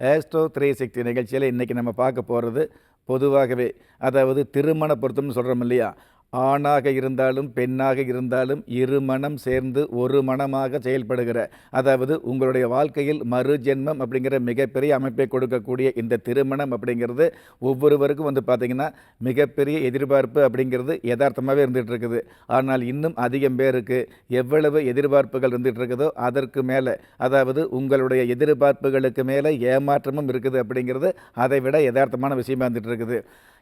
Astro three sixty நிகழ்ச்சியில் இன்றைக்கி நம்ம பார்க்க போகிறது பொதுவாகவே அதாவது திருமண பொருத்தம்னு சொல்கிறோம் இல்லையா? ஆணாக இருந்தாலும் பெண்ணாக இருந்தாலும் இரு மனம் சேர்ந்து ஒரு மனமாக செயல்படுகிற அதாவது உங்களுடைய வாழ்க்கையில் மறு ஜென்மம் அப்படிங்கிற மிகப்பெரிய அமைப்பை கொடுக்கக்கூடிய இந்த திருமணம் அப்படிங்கிறது ஒவ்வொருவருக்கும் வந்து பார்த்திங்கன்னா மிகப்பெரிய எதிர்பார்ப்பு அப்படிங்கிறது யதார்த்தமாகவே இருந்துகிட்டு இருக்குது ஆனால் இன்னும் அதிகம் பேருக்கு எவ்வளவு எதிர்பார்ப்புகள் இருந்துகிட்டு இருக்குதோ அதற்கு மேலே அதாவது உங்களுடைய எதிர்பார்ப்புகளுக்கு மேலே ஏமாற்றமும் இருக்குது அப்படிங்கிறது அதை விட யதார்த்தமான விஷயமா இருந்துகிட்டு இருக்குது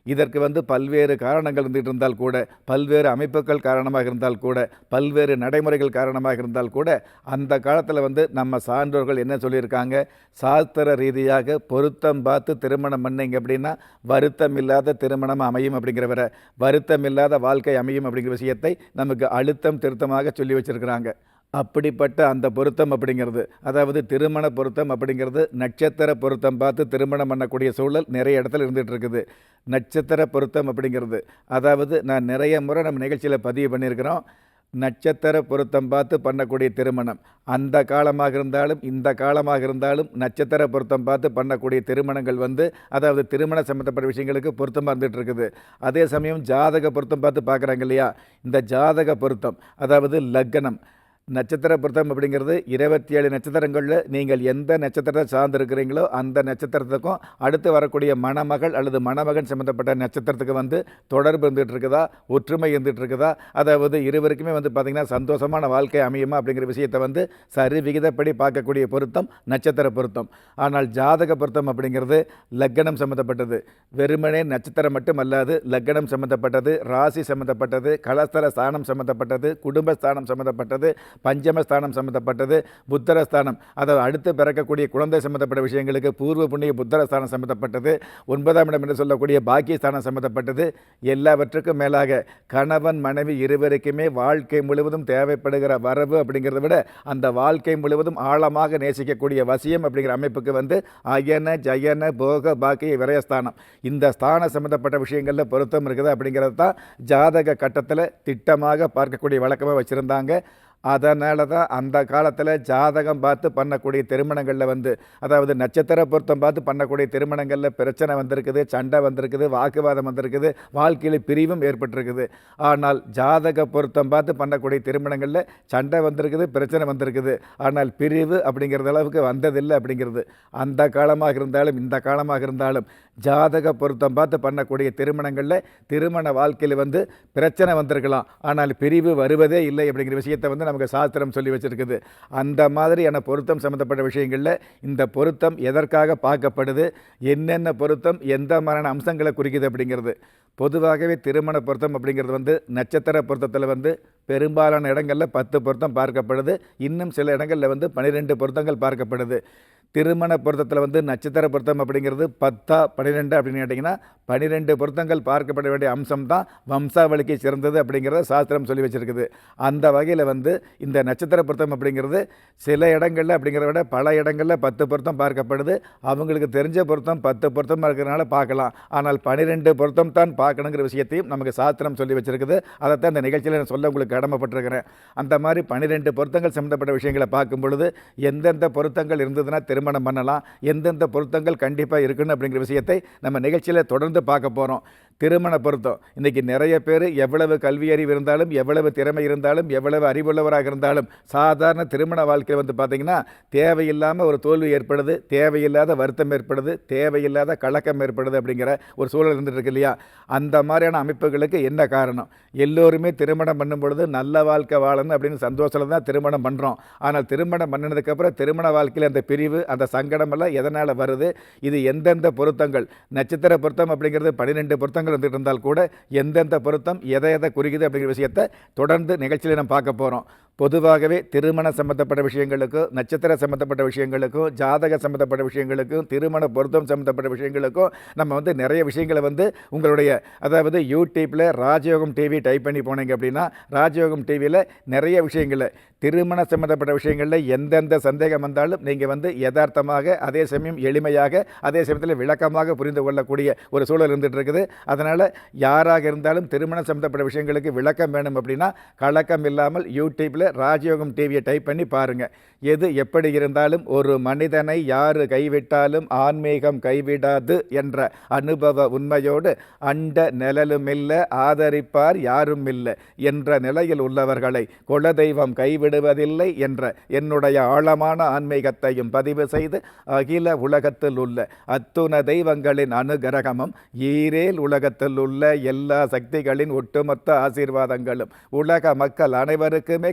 இதற்கு வந்து பல்வேறு காரணங்கள் இருந்துகிட்டு இருந்தால் கூட பல்வேறு அமைப்புகள் காரணமாக இருந்தால் கூட பல்வேறு நடைமுறைகள் காரணமாக இருந்தால் கூட அந்த காலத்தில் வந்து நம்ம சான்றோர்கள் என்ன சொல்லியிருக்காங்க? சாஸ்திர ரீதியாக பொருத்தம் பார்த்து திருமணம் பண்ணிங்க அப்படின்னா வருத்தம் இல்லாத திருமணம் அமையும் அப்படிங்கிற வர வருத்தம் இல்லாத வாழ்க்கை அமையும் அப்படிங்கிற விஷயத்தை நமக்கு அழுத்தம் திருத்தமாக சொல்லி வச்சுருக்கிறாங்க. அப்படிப்பட்ட அந்த பொருத்தம் அப்படிங்கிறது. அதாவது திருமண பொருத்தம் அப்படிங்கிறது நட்சத்திர பொருத்தம் பார்த்து திருமணம் பண்ணக்கூடிய சூழல் நிறைய இடத்துல இருந்துகிட்டு இருக்குது. நட்சத்திர பொருத்தம் அப்படிங்கிறது. அதாவது நான் நிறைய முறை நம்ம நிகழ்ச்சியில் பதிவு பண்ணியிருக்கிறோம். நட்சத்திர பொருத்தம் பார்த்து பண்ணக்கூடிய திருமணம். அந்த காலமாக இருந்தாலும் இந்த காலமாக இருந்தாலும் நட்சத்திர பொருத்தம் பார்த்து பண்ணக்கூடிய திருமணங்கள் வந்து அதாவது திருமண சம்மந்தப்பட்ட விஷயங்களுக்கு பொருத்தமாக இருந்துகிட்டு இருக்குது. அதே சமயம் ஜாதக பொருத்தம் பார்த்து பார்க்குறாங்க இல்லையா? இந்த ஜாதக பொருத்தம் அதாவது லக்னம் நட்சத்திர பொருத்தம் அப்படிங்கிறது இருபத்தி ஏழு நட்சத்திரங்களில் நீங்கள் எந்த நட்சத்திரத்தை சார்ந்திருக்கிறீங்களோ அந்த நட்சத்திரத்துக்கும் அடுத்து வரக்கூடிய மணமகள் அல்லது மணமகன் சம்மந்தப்பட்ட நட்சத்திரத்துக்கு வந்து தொடர்பு இருந்துகிட்டு இருக்குதா ஒற்றுமை இருந்துகிட்டு இருக்குதா அதாவது இருவருக்குமே வந்து பார்த்திங்கன்னா சந்தோஷமான வாழ்க்கை அமையுமா அப்படிங்கிற விஷயத்தை வந்து சரி விகிதப்படி பார்க்கக்கூடிய பொருத்தம் நட்சத்திர பொருத்தம். ஆனால் ஜாதக பொருத்தம் அப்படிங்கிறது லக்கணம் சம்மந்தப்பட்டது வெறுமனே நட்சத்திரம் மட்டும் அல்லாது லக்கணம் சம்மந்தப்பட்டது ராசி சம்மந்தப்பட்டது கலஸ்தர ஸ்தானம் சம்மந்தப்பட்டது குடும்பஸ்தானம் சம்மந்தப்பட்டது பஞ்சமஸ்தானம் சம்மந்தப்பட்டது புத்தரஸ்தானம். அதாவது அடுத்து பிறக்கக்கூடிய குழந்தை சம்மந்தப்பட்ட விஷயங்களுக்கு பூர்வ புண்ணிய புத்தரஸ்தானம் சம்மந்தப்பட்டது ஒன்பதாம் இடம் என்று சொல்லக்கூடிய பாக்கியஸ்தானம் சம்மந்தப்பட்டது எல்லாவற்றுக்கும் மேலாக கணவன் மனைவி இருவருக்குமே வாழ்க்கை முழுவதும் தேவைப்படுகிற வரவு அப்படிங்கிறத விட அந்த வாழ்க்கை முழுவதும் ஆழமாக நேசிக்கக்கூடிய வசியம் அப்படிங்கிற அமைப்புக்கு வந்து அயன ஜயன போக பாக்கிய விரயஸ்தானம். இந்த ஸ்தான சம்மந்தப்பட்ட விஷயங்களில் பொருத்தம் இருக்குது அப்படிங்கிறது தான் ஜாதக கட்டத்தில் திட்டமாக பார்க்கக்கூடிய வழக்கமாக வச்சுருந்தாங்க. அதனால தான் அந்த காலத்தில் ஜாதகம் பார்த்து பண்ணக்கூடிய திருமணங்களில் வந்து அதாவது நட்சத்திர பொருத்தம் பார்த்து பண்ணக்கூடிய திருமணங்களில் பிரச்சனை வந்திருக்குது சண்டை வந்திருக்குது வாக்குவாதம் வந்திருக்குது வாழ்க்கையில் பிரிவும் ஏற்பட்டிருக்குது. ஆனால் ஜாதக பொருத்தம் பார்த்து பண்ணக்கூடிய திருமணங்களில் சண்டை வந்திருக்குது பிரச்சனை வந்திருக்குது. ஆனால் பிரிவு அப்படிங்கிறது அளவுக்கு வந்ததில்லை அப்படிங்கிறது. அந்த காலமாக இருந்தாலும் இந்த காலமாக இருந்தாலும் ஜாதக பொருத்தம் பார்த்து பண்ணக்கூடிய திருமணங்களில் திருமண வாழ்க்கையில் வந்து பிரச்சனை வந்திருக்கலாம். ஆனால் பிரிவு வருவதே இல்லை அப்படிங்கிற விஷயத்தை வந்து நமக்கு சாஸ்திரம் சொல்லி வச்சுருக்குது. அந்த மாதிரியான பொருத்தம் சம்மந்தப்பட்ட விஷயங்களில் இந்த பொருத்தம் எதற்காக பார்க்கப்படுது? என்னென்ன பொருத்தம்? எந்த மாதிரியான அம்சங்களை குறிக்குது அப்படிங்கிறது. பொதுவாகவே திருமண பொருத்தம் அப்படிங்கிறது வந்து நட்சத்திர பொருத்தத்தில் வந்து பெரும்பாலான இடங்களில் பத்து பொருத்தம் பார்க்கப்படுது. இன்னும் சில இடங்களில் வந்து பன்னிரெண்டு பொருத்தங்கள் பார்க்கப்படுது. திருமண பொருத்தத்தில் வந்து நட்சத்திர பொருத்தம் அப்படிங்கிறது பத்தா பன்னிரெண்டு அப்படின்னு கேட்டிங்கன்னா பன்னிரெண்டு பொருத்தங்கள் பார்க்கப்பட வேண்டிய அம்சம் தான் வம்சாவளிக்கு சிறந்தது அப்படிங்கிறத சாஸ்திரம் சொல்லி வச்சுருக்குது. அந்த வகையில் வந்து இந்த நட்சத்திர பொருத்தம் அப்படிங்கிறது சில இடங்களில் அப்படிங்கிறத விட பல இடங்களில் பத்து பொருத்தம் பார்க்கப்படுது. அவங்களுக்கு தெரிஞ்ச பொருத்தம் பத்து பொருத்தமாக இருக்கிறனால பார்க்கலாம். ஆனால் பன்னிரெண்டு பொருத்தம் தான் பார்க்கணுங்கிற விஷயத்தையும் நமக்கு சாஸ்திரம் சொல்லி வச்சுருக்குது. அதைத்தான் இந்த நிகழ்ச்சியில் நான் சொல்ல உங்களுக்கு கடமைப்பட்டிருக்கிறேன். அந்த மாதிரி பன்னிரெண்டு பொருத்தங்கள் சம்மந்தப்பட்ட விஷயங்களை பார்க்கும் பொழுது எந்தெந்த பொருத்தங்கள் இருந்ததுன்னா திருமணம் பண்ணலாம். எந்தெந்த பொருத்தங்கள் கண்டிப்பாக இருக்குன்னு அப்படிங்கிற விஷயத்தை நம்ம நிகழ்ச்சியில் தொடர்ந்து பார்க்க போகிறோம் திருமண பொருத்தம் இன்றைக்கி நிறைய பேர் எவ்வளவு கல்வி அறிவு இருந்தாலும் எவ்வளவு திறமை இருந்தாலும் எவ்வளவு அறிவுள்ளவராக இருந்தாலும் சாதாரண திருமண வாழ்க்கை வந்து பார்த்திங்கன்னா தேவையில்லாமல் ஒரு தோல்வி ஏற்படுது தேவையில்லாத வருத்தம் ஏற்படுது தேவையில்லாத கலக்கம் ஏற்படுது அப்படிங்கிற ஒரு சூழல் இருந்துகிட்டு இல்லையா? அந்த மாதிரியான அமைப்புகளுக்கு என்ன காரணம்? எல்லோருமே திருமணம் பண்ணும் பொழுது நல்ல வாழ்க்கை வாழணும் அப்படின்னு சந்தோஷத்தில் தான் திருமணம் பண்ணுறோம் ஆனால் திருமணம் பண்ணினதுக்கப்புறம் திருமண வாழ்க்கையில் அந்த பிரிவு அந்த சங்கடமெல்லாம் எதனால் வருது? இது எந்தெந்த பொருத்தங்கள்? நட்சத்திர பொருத்தம் அப்படிங்கிறது பன்னிரெண்டு பொருத்தங்கள் இருந்துகிட்டு இருந்தால் கூட எந்தெந்த பொருத்தம் எதை எதை குறிக்குது அப்படிங்கிற விஷயத்தை தொடர்ந்து நிகழ்ச்சியில் நம்ம பார்க்க போகிறோம் பொதுவாகவே திருமணம் சம்மந்தப்பட்ட விஷயங்களுக்கும் நட்சத்திர சம்மந்தப்பட்ட விஷயங்களுக்கும் ஜாதக சம்மந்தப்பட்ட விஷயங்களுக்கும் திருமண பொருத்தம் சம்மந்தப்பட்ட விஷயங்களுக்கும் நம்ம வந்து நிறைய விஷயங்களை வந்து உங்களுடைய அதாவது யூடியூப்பில் ராஜயோகம் டிவி டைப் பண்ணி போனீங்க அப்படின்னா ராஜயோகம் டிவியில் நிறைய விஷயங்களை திருமண சம்மந்தப்பட்ட விஷயங்களில் எந்தெந்த சந்தேகம் வந்தாலும் நீங்கள் வந்து யதார்த்தமாக அதே சமயம் எளிமையாக அதே சமயத்தில் விளக்கமாக புரிந்து கொள்ளக்கூடிய ஒரு சூழல் இருந்துகிட்டு இருக்குது. அதனால் யாராக இருந்தாலும் திருமணம் சம்மந்தப்பட்ட விஷயங்களுக்கு விளக்கம் வேணும் அப்படின்னா கலக்கம் இல்லாமல் யூடியூப்பில் ராஜயோகம் டிவியை டைப் பண்ணி பாருங்கள் எது எப்படி இருந்தாலும் ஒரு மனிதனை யார் கைவிட்டாலும் ஆன்மீகம் கைவிடாது என்ற அனுபவ உண்மையோடு அண்ட நிழலுமில்லை ஆதரிப்பார் யாரும் இல்லை என்ற நிலையில் உள்ளவர்களை குலதெய்வம் கைவிடுவதில்லை என்ற என்னுடைய ஆழமான ஆன்மீகத்தையும் பதிவு செய்து அகில உலகத்தில் உள்ள அத்துண தெய்வங்களின் அனுகிரகமும் ஈரேல் உலகத்தில் உள்ள எல்லா சக்திகளின் ஒட்டுமொத்த ஆசீர்வாதங்களும் உலக மக்கள் அனைவருக்குமே